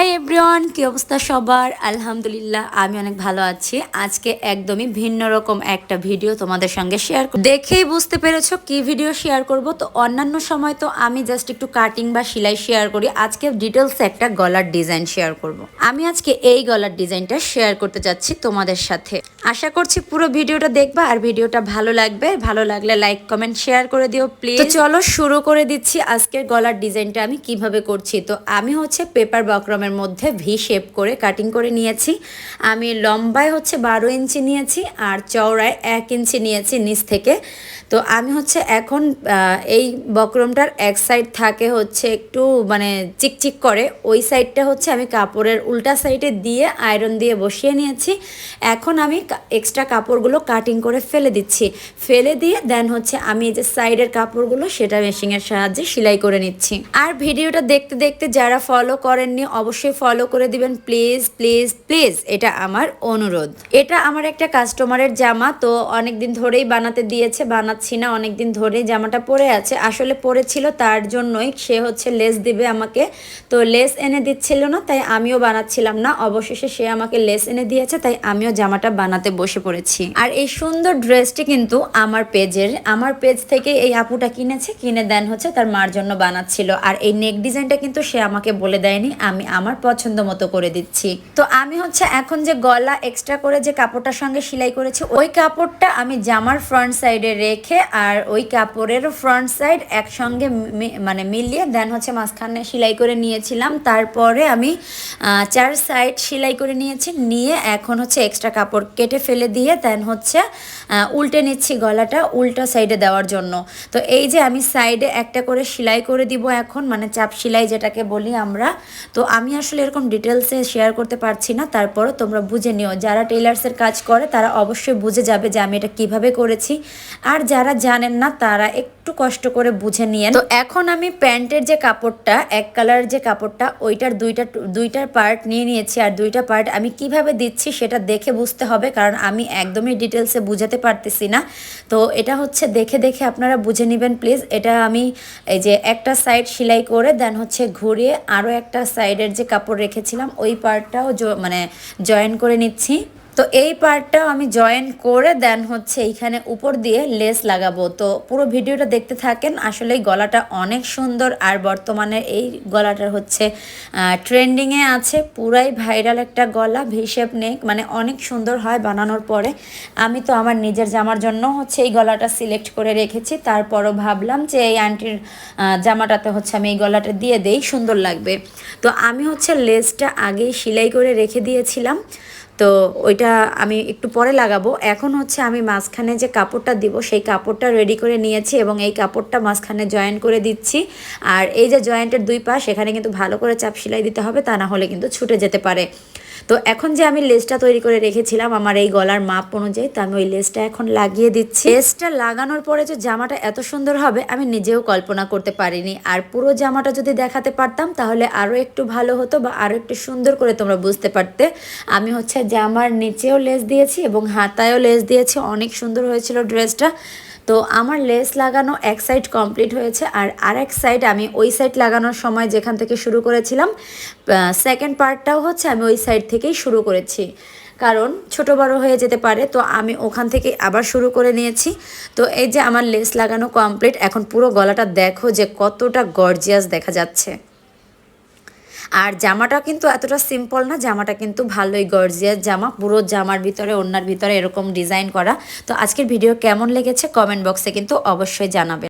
হ্যাঁ এভরিওয়ান, কি অবস্থা সবার? আলহামদুলিল্লাহ, আমি অনেক ভালো আছি। আজকে একদমই ভিন্ন রকম একটা ভিডিও তোমাদের সঙ্গে শেয়ার দেখেই বুঝতে পেরেছ কি ভিডিও শেয়ার করব? তো অন্যান্য সময় তো আমি জাস্ট একটু কাটিং বা সেলাই শেয়ার করি। আজকে ডিটেলস একটা গলার ডিজাইন শেয়ার করব। আমি আজকে এই গলার ডিজাইনটা শেয়ার করতে যাচ্ছি তোমাদের সাথে। আশা করছি পুরো ভিডিওটা দেখবা আর ভিডিওটা ভালো লাগবে। ভালো লাগলে লাইক কমেন্ট শেয়ার করে দিও প্লিজ চলো শুরু করে দিচ্ছি আজকের গলার ডিজাইনটা আমি কীভাবে করছি। তো আমি হচ্ছে পেপার বক্রমের মধ্যে ভি শেপ করে কাটিং করে নিয়েছি। আমি লম্বায় হচ্ছে বারো ইঞ্চি নিয়েছি আর চওড়ায় এক ইঞ্চি নিয়েছি নিচ থেকে। তো আমি হচ্ছে এখন এই বক্রমটার এক সাইড থাকে হচ্ছে একটু মানে চিকচিক করে, ওই সাইডটা হচ্ছে আমি কাপড়ের উল্টা সাইডে দিয়ে আয়রন দিয়ে বসিয়ে নিয়েছি। এখন আমি এক্সট্রা কাপড়গুলো কাটিং করে ফেলে দিচ্ছি। ফেলে দিয়ে দেন হচ্ছে আমি এই যে সাইডের কাপড়গুলো সেটা মেশিংয়ের সাহায্যে সেলাই করে নিচ্ছি। আর ভিডিওটা দেখতে দেখতে যারা ফলো করেননি, অবশ্যই ফলো করে দিবেন। প্লিজ প্লিজ প্লিজ এটা আমার অনুরোধ। এটা আমার একটা কাস্টমারের জামা, তো অনেক দিন ধরেই বানাতে দিয়েছে, বানাচ্ছি না অনেক দিন ধরেই জামাটা পরে আছে। আসলে পরেছিল, তার জন্যই সে হচ্ছে লেস দিবে আমাকে। তো লেস এনে দিচ্ছিল না, তাই আমিও বানাচ্ছিলাম না। অবশেষে সে আমাকে লেস এনে দিয়েছে, তাই আমিও জামাটা বানাতে বসে পড়েছি। আর এই সুন্দর ড্রেসটি কিন্তু আমার পেজের। আমার পেজ থেকে এই আপুটা কিনেছে, কিনে দেন হচ্ছে তার মার জন্য বানাচ্ছিল। আর এই নেক ডিজাইনটা কিন্তু সে আমাকে বলে দেয়নি, আমি আমার পছন্দ মতো করে দিচ্ছি। তো আমি হচ্ছে এখন যে গলা এক্সট্রা করে যে কাপড়টার সঙ্গে সেলাই করেছি, ওই কাপড়টা আমি জামার ফ্রন্ট সাইডে রেখে আর ওই কাপড়ের ফ্রন্ট সাইড একসঙ্গে মানে মিলিয়ে দেন হচ্ছে মাঝখানে সেলাই করে নিয়েছিলাম। তারপরে আমি চার সাইড সেলাই করে নিয়েছি, নিয়ে এখন হচ্ছে এক্সট্রা কাপড় কেটে ফেলে দিয়ে দেন হচ্ছে উল্টে নিচ্ছি গলাটা উল্টা সাইডে দেওয়ার জন্য। তো এই যে আমি সাইডে একটা করে সেলাই করে দিব এখন মানে চাপ সেলাই যেটাকে বলি আমরা, তো আমি আসলে এরকম ডিটেলসে শেয়ার করতে পারছি না। তারপরও তোমরা বুঝে নিও, যারা টেলার্সের কাজ করে, তারা অবশ্যই বুঝে যাবে যে আমি এটা কীভাবে করেছি। আর যারা জানেন না, তারা একটু কষ্ট করে বুঝে নিয়ে তো এখন আমি প্যান্টের যে কাপড়টা, এক কালার যে কাপড়টা, ওইটার দুইটা, দুইটার পার্ট নিয়ে নিয়েছি। আর দুইটা পার্ট আমি কীভাবে দিচ্ছি, সেটা দেখে বুঝতে হবে, কারণ আমি একদমই ডিটেলসে বুঝাতে পারতেছি না। তো এটা হচ্ছে দেখে দেখে আপনারা বুঝে নেবেন প্লিজ এটা আমি এই যে একটা সাইড সেলাই করে দেন হচ্ছে ঘুরিয়ে আরও একটা সাইডের যে কাপড় রেখেছিলাম ওই পার্টটাও মানে জয়েন করে নিচ্ছি। তো এই পার্টটাও আমি জয়েন করে দেন হচ্ছে এইখানে উপর দিয়ে লেস লাগাবো। তো পুরো ভিডিওটা দেখতে থাকেন আসলে গলাটা অনেক সুন্দর আর বর্তমানে এই গলাটা হচ্ছে ট্রেন্ডিংয়ে আছে। পুরাই ভাইরাল একটা গলা ভিশেপ নেক মানে অনেক সুন্দর হয় বানানোর পরে। আমি তো আমার নিজের জামার জন্য হচ্ছে এই গলাটা সিলেক্ট করে রেখেছি। তারপরও ভাবলাম যে এই আন্টির জামাটাতে হচ্ছে আমি এই গলাটা দিয়ে দেই, সুন্দর লাগবে। তো আমি হচ্ছে লেসটা আগেই সেলাই করে রেখে দিয়েছিলাম। তো ওইটা আমি একটু পরে লাগাবো। এখন হচ্ছে আমি মাঝখানে যে কাপড়টা দিব, সেই কাপড়টা রেডি করে নিয়েছি এবং এই কাপড়টা মাঝখানে জয়েন করে দিচ্ছি। আর এই যে জয়েন্টের দুই পাশ এখানে কিন্তু ভালো করে চাপ সেলাই দিতে হবে, তা না হলে কিন্তু ছুটে যেতে পারে। তো এখন যে আমি লেসটা তৈরি করে রেখেছিলাম আমার এই গলার মাপ অনুযায়ী, তো আমি ওই লেসটা এখন লাগিয়ে দিচ্ছি। লেসটা লাগানোর পরে যে জামাটা এত সুন্দর হবে, আমি নিজেও কল্পনা করতে পারিনি। আর পুরো জামাটা যদি দেখাতে পারতাম, তাহলে আরও একটু ভালো হতো বা আরও একটু সুন্দর করে তোমরা বুঝতে পারতে। আমি হচ্ছে জামার নিচেও লেস দিয়েছি এবং হাতায়ও লেস দিয়েছি। অনেক সুন্দর হয়েছিল ড্রেসটা তো আমার লেস লাগানো এক সাইড কমপ্লিট হয়েছে আর আরেক সাইড আমি ওই সাইড লাগানোর সময় যেখান থেকে শুরু করেছিলাম সেকেন্ড পার্টটাও হচ্ছে আমি ওই সাইড থেকেই শুরু করেছি। কারণ ছোট বড় হয়ে যেতে পারে, তো আমি ওখান থেকে আবার শুরু করে নিয়েছি। তো এই যে আমার লেস লাগানো কমপ্লিট এখন পুরো গলাটা দেখো যে কতটা গর্জিয়াস দেখা যাচ্ছে। আর জামাটা কিন্তু এতটা সিম্পল না, জামাটা কিন্তু ভালোই গর্জিয়াস জামা, পুরো জামার ভিতরে ওনার ভিতরে এরকম ডিজাইন করা। তো আজকের ভিডিও কেমন লেগেছে কমেন্ট বক্সে কিন্তু অবশ্যই জানাবে